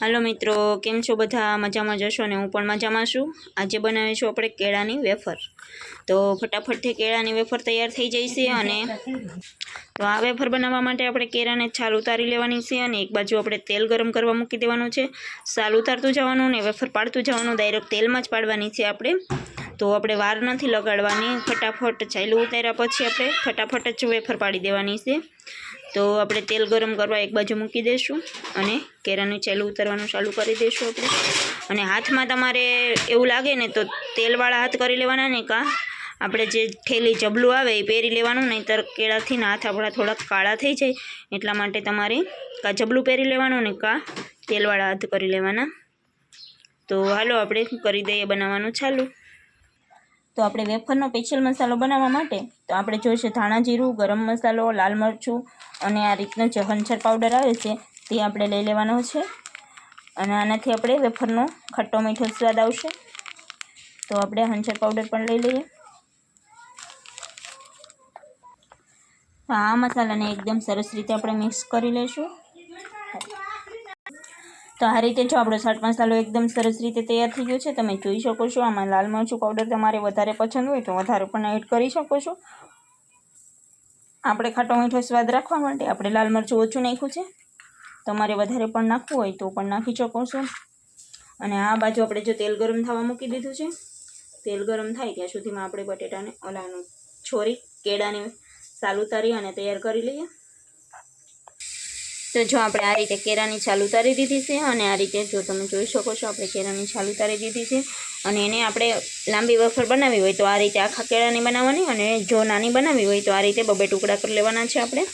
હાલો મિત્રો, કેમ છો બધા? મજામાં જશો ને? હું પણ મજામાં છું. આજે બનાવીશું આપણે કેળાની વેફર. તો ફટાફટથી કેળાની વેફર તૈયાર થઈ જાય છે અને તો આ વેફર બનાવવા માટે આપણે કેળાને છાલ ઉતારી લેવાની છે અને એક બાજુ આપણે તેલ ગરમ કરવા મૂકી દેવાનું છે. છાલ ઉતારતું જવાનું ને વેફર પાડતું જવાનું ડાયરેક્ટ તેલમાં જ પાડવાની છે આપણે. તો આપણે વાર નથી લગાડવાની. ફટાફટ ચાલ્યું ઉતાર્યા પછી આપણે ફટાફટ જ વેફર પાડી દેવાની છે. તો આપણે તેલ ગરમ કરવા એક બાજુ મૂકી દઈશું અને કેરાનું ચાલુ ઉતારવાનું ચાલુ કરી દઈશું આપણે. અને હાથમાં તમારે એવું લાગે ને તો તેલવાળા હાથ કરી લેવાના ને કાં? આપણે જે ઠેલી જબલું આવે એ પહેરી લેવાનું, નહીંતર કેળાથી હાથ આપણા થોડાક કાળા થઈ જાય. એટલા માટે તમારે કાં જબલું પહેરી લેવાનું ને કાં તેલવાળા હાથ કરી લેવાના. તો હાલો આપણે કરી દઈએ, બનાવવાનું ચાલુ. તો આપણે વેફરનો સ્પેશિયલ મસાલો બનાવવા માટે તો આપણે જોઈશે ધાણા જીરું, ગરમ મસાલો, લાલ મરચું અને આ રીતનો જે હંછર પાવડર આવે છે તે આપણે લઈ લેવાનો છે. અને આનાથી આપણે વેફરનો ખટ્ટો મીઠો સ્વાદ આવશે. તો આપણે હંછર પાવડર પણ લઈ લઈએ. આ મસાલાને એકદમ સરસ રીતે આપણે મિક્સ કરી લઈશું. તો આ રીતે જો આપણો ચાટ મસાલો એકદમ સરસ રીતે તૈયાર થઈ ગયો છે, તમે જોઈ શકો છો. આમાં લાલ મરચું પાવડર તમારે વધારે પસંદ હોય તો વધારે પણ એડ કરી શકો છો. આપણે ખાટો મીઠો સ્વાદ રાખવા માટે આપણે લાલ મરચું ઓછું નાખ્યું છે. તમારે વધારે પણ નાખવું હોય તો પણ નાખી શકો છો. અને આ બાજુ આપણે જો તેલ ગરમ થવા મૂકી દીધું છે, તેલ ગરમ થાય ત્યાં સુધીમાં આપણે બટેટાને ઓલાનું છોરી, કેળાને સાલ ઉતારી અને તૈયાર કરી લઈએ. તો જો આપણે આ રીતે કેળાની છાલ ઉતારી દીધી છે અને આ રીતે જો તમે જોઈ શકો છો, આપણે કેરાની છાલ ઉતારી દીધી છે અને એને આપણે લાંબી વફર બનાવવી હોય તો આ રીતે આખા કેળાની બનાવવાની અને જો નાની બનાવવી હોય તો આ રીતે બબે ટુકડા કરી લેવાના છે આપણે.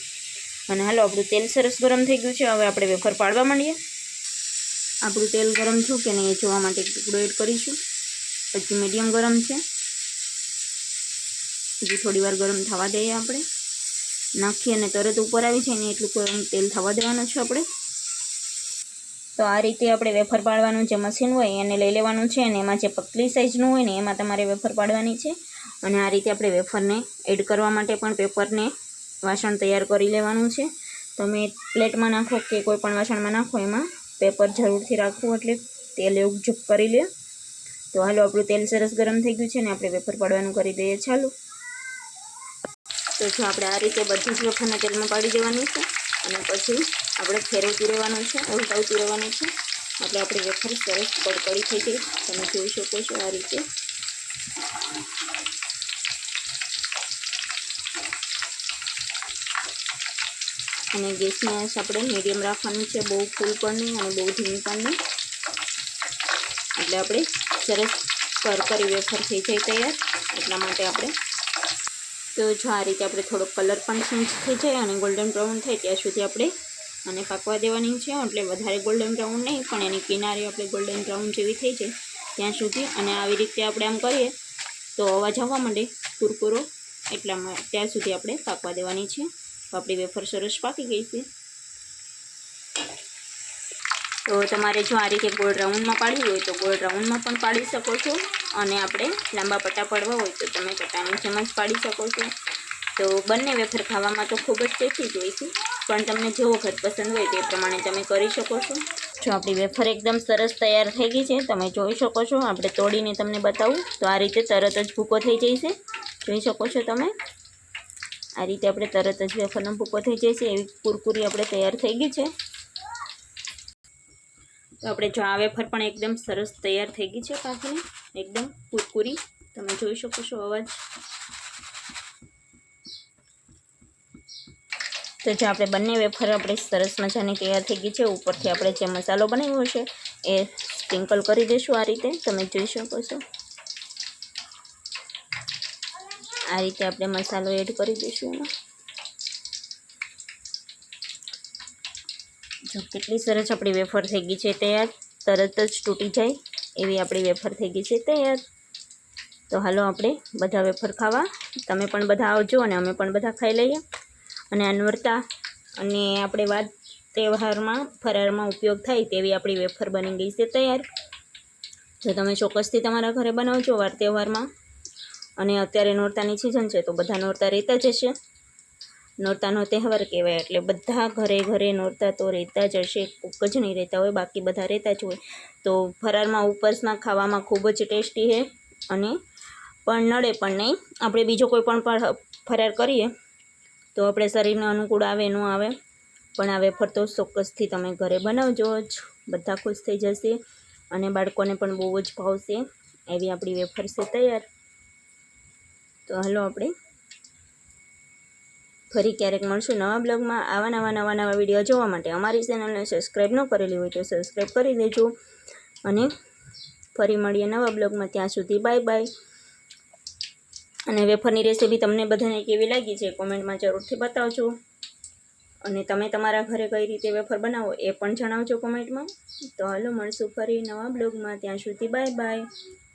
અને હાલો, આપણું તેલ સરસ ગરમ થઈ ગયું છે, હવે આપણે વેફર પાડવા માંડીએ. આપણું તેલ ગરમ છું કે નહીં એ જોવા માટે ટુકડો એડ કરીશું. પછી મીડિયમ ગરમ છે. હજી થોડી વાર ગરમ થવા દઈએ આપણે. નાખી અને તરત ઉપર આવી જાય ને એટલું ગરમ તેલ થવા દેવાનું છે આપણે. તો આ રીતે આપણે વેફર પાડવાનું જે મશીન હોય એને લઈ લેવાનું છે અને એમાં જે પતલી સાઇઝનું હોય ને એમાં તમારે વેફર પાડવાની છે. અને આ રીતે આપણે વેફરને એડ કરવા માટે પણ પેપરને વાસણ તૈયાર કરી લેવાનું છે. તમે પ્લેટમાં નાખો કે કોઈ પણ વાસણમાં નાખો એમાં પેપર જરૂરથી રાખવું એટલે તેલ એવું કરી લે. તો હાલો આપણું તેલ સરસ ગરમ થઈ ગયું છે ને આપણે વેફર પાડવાનું કરી દઈએ. ચાલુ. તો જો આપણે આ રીતે બધી જ વખતના તેલમાં પાડી દેવાની છે અને પછી આપણે ફેરવતું રહેવાનું છે, ઉલટાવતું રહેવાનું છે. એટલે આપણી વેફર સરસ કડકડી થઈ ગઈ. તમે જોઈ શકો છો આ રીતે. અને ગેસની આંચ આપણે મીડિયમ રાખવાની છે. બહુ ફૂલ પણ નહીં અને બહુ ધીમી પણ નહીં. એટલે આપણે સરસ કરકરી વેફર થઈ જાય તૈયાર. એટલા માટે આપણે તો જો આ રીતે આપણે થોડો કલર પણ ચેન્જ થઈ જાય અને ગોલ્ડન બ્રાઉન થાય ત્યાં સુધી આપણે અને પાકવા દેવાની છે. એટલે વધારે ગોલ્ડન બ્રાઉન નહીં, પણ એની કિનારી આપણે ગોલ્ડન બ્રાઉન જેવી થઈ જાય ત્યાં સુધી. અને આવી રીતે આપણે આમ કરીએ તો અવાજ આવવા માંડે. કુરકુરો, એટલામાં ત્યાં સુધી આપણે પાકવા દેવાની છે. આપણી વેફર સરસ પાકી ગઈ છે. તો તમારે જો આ રીતે ગોળ રાઉન્ડમાં પાડવી હોય તો ગોળ રાઉન્ડમાં પણ પાડી શકો છો અને આપણે લાંબા પટ્ટા પાડવા હોય તો તમે પટ્ટાની જેમ જ પાડી શકો છો. તો બંને વેફર ખાવામાં તો ખૂબ જ ટેસ્ટી જ હોય છે. પણ તમને જેવો ઘર પસંદ હોય તે પ્રમાણે તમે કરી શકો છો. જો આપણી વેફર એકદમ સરસ તૈયાર થઈ ગઈ છે, તમે જોઈ શકો છો. આપણે તોડીને તમને બતાવું. તો આ રીતે તરત જ ભૂકો થઈ જશે જોઈ શકો છો તમે? આ રીતે આપણે તરત જ વેફરનો ભૂકો થઈ જશે એવી કુરકુરી આપણે તૈયાર થઈ ગઈ છે. તો આપણે જો આ વેફર પણ એકદમ સરસ તૈયાર થઈ ગઈ છે પાકીને. એકદમ કુરકુરી. તમે જોઈ શકો છો અવાજ. તો જો આપણે બંને વેફર આપણે સરસ મજાની તૈયાર થઈ ગઈ છે. ઉપરથી આપણે જે મસાલો બનાવ્યો છે એ સ્પ્રિંકલ કરી દઈશું આ રીતે. તમે જોઈ શકો છો. આ રીતે આપણે મસાલો એડ કરી દઈશું એમાં. જો કેટલી સરસ આપણી વેફર થઈ ગઈ છે તૈયાર. તરત જ તૂટી જાય એવી આપણી વેફર થઈ ગઈ છે તૈયાર. તો હાલો આપણે બધા વેફર ખાવા. તમે પણ બધા આવજો અને અમે પણ બધા ખાઈ લઈએ. અને અનવરતા અને આપણે વાત તહેવારમાં, ફરારમાં ઉપયોગ થાય તેવી આપણી વેફર બની ગઈ છે તૈયાર. જો તમે ચોક્કસથી તમારા ઘરે બનાવજો વાર તહેવારમાં. અને અત્યારે નોરતાની સિઝન છે તો બધા નોરતા રહેતા જ હશે. નોરતાનો તહેવાર કહેવાય. એટલે બધા ઘરે ઘરે નોરતા તો રહેતા જ હશે, કોક જ નહીં રહેતા હોય, બાકી બધા રહેતા જ હોય. તો ફરારમાં ઉપવાસમાં ખાવામાં ખૂબ જ ટેસ્ટી છે અને પણ નડે પણ નહીં. આપણે બીજો કોઈ પણ ફરાર કરીએ તો આપણે શરીરને અનુકૂળ આવે, ન આવે, પણ આ વેફર તો ચોક્કસથી તમે ઘરે બનાવજો જ. બધા ખુશ થઈ જશે અને બાળકોને પણ બહુ જ ભાવશે એવી આપણી વેફર છે તૈયાર. તો હાલો આપણે ફરી ક્યારેક મળશું નવા બ્લોગમાં આવા નવા નવા નવા વીડિયો જોવા માટે. અમારી ચેનલને સબસ્ક્રાઈબ ન કરેલી હોય તો સબસ્ક્રાઈબ કરી દેજો અને ફરી મળીએ નવા બ્લોગમાં. ત્યાં સુધી બાય બાય અને વેફરની રેસીપી તમને બધાને કેવી લાગી છે કોમેન્ટમાં જરૂરથી બતાવજો. અને તમે તમારા ઘરે કઈ રીતે વેફર બનાવો એ પણ જણાવજો કોમેન્ટમાં. તો હાલો, મળશું ફરી નવા બ્લોગમાં. ત્યાં સુધી બાય બાય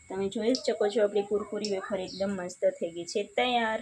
તમે જોઈ જ શકો છો આપણી કુરકુરી વેફર એકદમ મસ્ત થઈ ગઈ છે. તૈયાર.